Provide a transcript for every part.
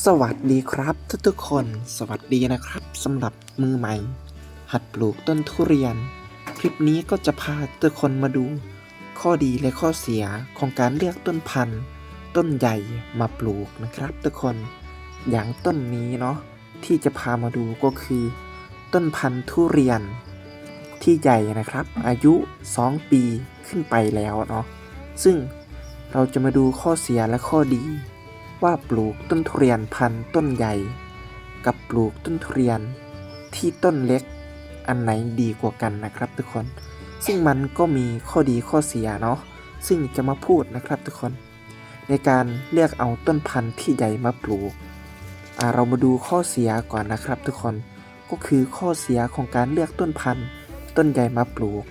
สวัสดีครับทุกๆคนสวัสดีนะครับสำหรับมือใหม่ หัดปลูกต้นทุเรียน คลิปนี้ก็จะพาทุกคนมาดู ข้อดีและข้อเสียของการเลือกต้นพันธุ์ ต้นใหญ่มาปลูกนะครับทุกคน อย่างต้นนี้เนาะที่จะพามาดูก็คือ ต้นพันธุ์ทุเรียน ที่ใหญ่นะครับ อายุ 2 ปีขึ้นไปแล้วเนาะซึ่งเราจะมาดูข้อเสียและข้อดี ว่าปลูกต้นทุเรียนพันธุ์ต้นใหญ่ กับปลูกต้นทุเรียนที่ต้นเล็กอันไหนดีกว่ากันนะครับทุกคน ซึ่งมันก็มีข้อดีข้อเสียเนาะซึ่งจะมาพูดนะครับทุกคน ในการเลือกเอาต้นพันธุ์ที่ใหญ่มาปลูกอ่าเรามาดูข้อเสียก่อนนะครับทุกคนก็คือข้อเสียของการเลือกต้นพันธุ์ต้นใหญ่มาปลูก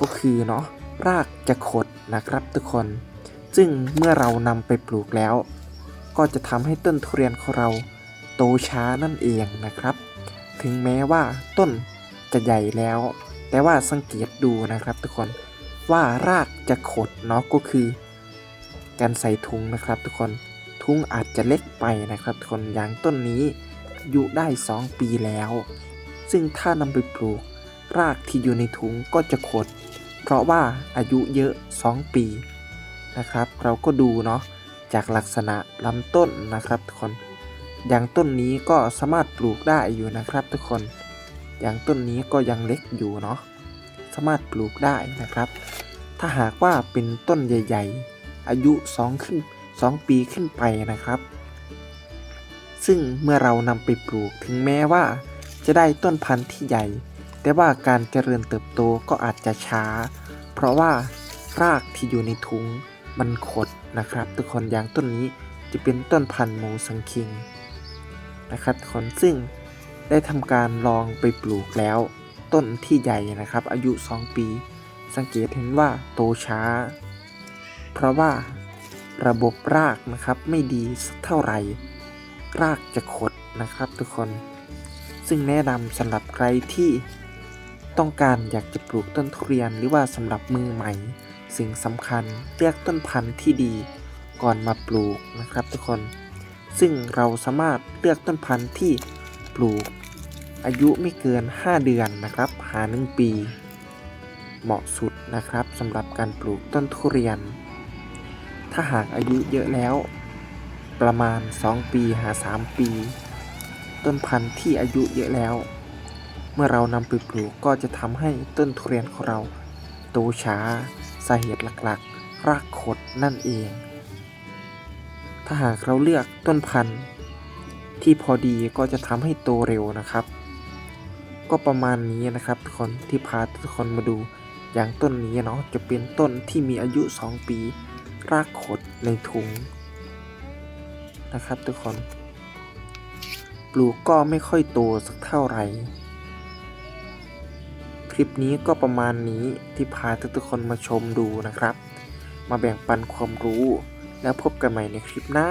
ก็คือเนาะรากจะขดนะครับทุกคน ซึ่งเมื่อเรานำไปปลูกแล้ว ก็จะทำให้ต้นทุเรียนของเราโตช้านั่นเองนะครับ ถึงแม้ว่าต้นจะใหญ่แล้ว แต่ว่าสังเกตดูนะครับ ทุกคนว่ารากจะขดเนาะก็คือ การใส่ถุงนะครับ ทุกคนถุงอาจจะเล็กไปนะครับ ทุกคนอย่างต้นนี้อายุได้ 2 ปีแล้ว ซึ่งถ้านำไปปลูก รากที่อยู่ในถุงก็จะขด เพราะว่าอายุเยอะ 2 ปี นะครับ เราก็ดูเนาะจากลักษณะลำต้นนะครับทุกคนอย่างต้นนี้ก็สามารถปลูกได้อยู่นะครับ ทุกคน อย่างต้นนี้ก็ยังเล็กอยู่เนาะสามารถปลูกได้นะครับ ถ้าหากว่าเป็นต้นใหญ่ ๆ อายุ 2 ขึ้น 2 ปีขึ้นไปนะครับ ซึ่งเมื่อเรานำไปปลูกถึงแม้ว่า จะได้ต้นพันธุ์ที่ใหญ่ แต่ว่าการเจริญเติบโตก็อาจจะช้า เพราะว่ารากที่อยู่ในถุง มันขดนะครับ ทุกคนอย่างต้นนี้จะเป็นต้นพันธุ์มูสังคิงนะครับทุกคนซึ่งได้ทำการลองไปปลูกแล้ว ต้นที่ใหญ่นะครับ อายุ 2 ปี สังเกตเห็นว่าโตช้า เพราะว่าระบบรากนะครับไม่ดีสักเท่าไหร่ รากจะขดนะครับทุกคน ซึ่งแนะนำสำหรับใครที่ต้องการอยากจะปลูกต้นทุเรียนหรือว่าสำหรับมือใหม่ สิ่งสำคัญเลือกต้นพันธุ์ที่ดีก่อนมาปลูกนะครับทุกคน ซึ่งเราสามารถเลือกต้นพันธุ์ที่ปลูก อายุไม่เกิน 5 เดือนนะครับหาหนึ่งปี เหมาะสุดนะครับสำหรับการปลูกต้นทุเรียน ถ้าหากอายุเยอะแล้ว ประมาณ 2 ปีหา 3 ปี ต้นพันธุ์ที่อายุเยอะแล้ว เมื่อเรานำไปปลูกก็จะทำให้ต้นทุเรียนของเราโตช้าาเหตุหลักๆ รากขดนั่นเอง ถ้าหากเราเลือกต้นพันธุ์ ที่พอดีก็จะทำให้โตเร็วนะครับ ก็ประมาณนี้นะครับทุกคนที่พาทุกคนมาดูอย่างต้นนี้เนาะจะเป็นต้นที่มีอายุ 2 ปี รากขดในถุงนะครับทุกคน ปลูกก็ไม่ค่อยโตสักเท่าไหร่ ลิปนี้ก็ประมาณนี้ที่พาทุกๆคนมาชมดูนะครับ มาแบ่งปันความรู้แล้วพบกันใหม่ในคลิปหน้า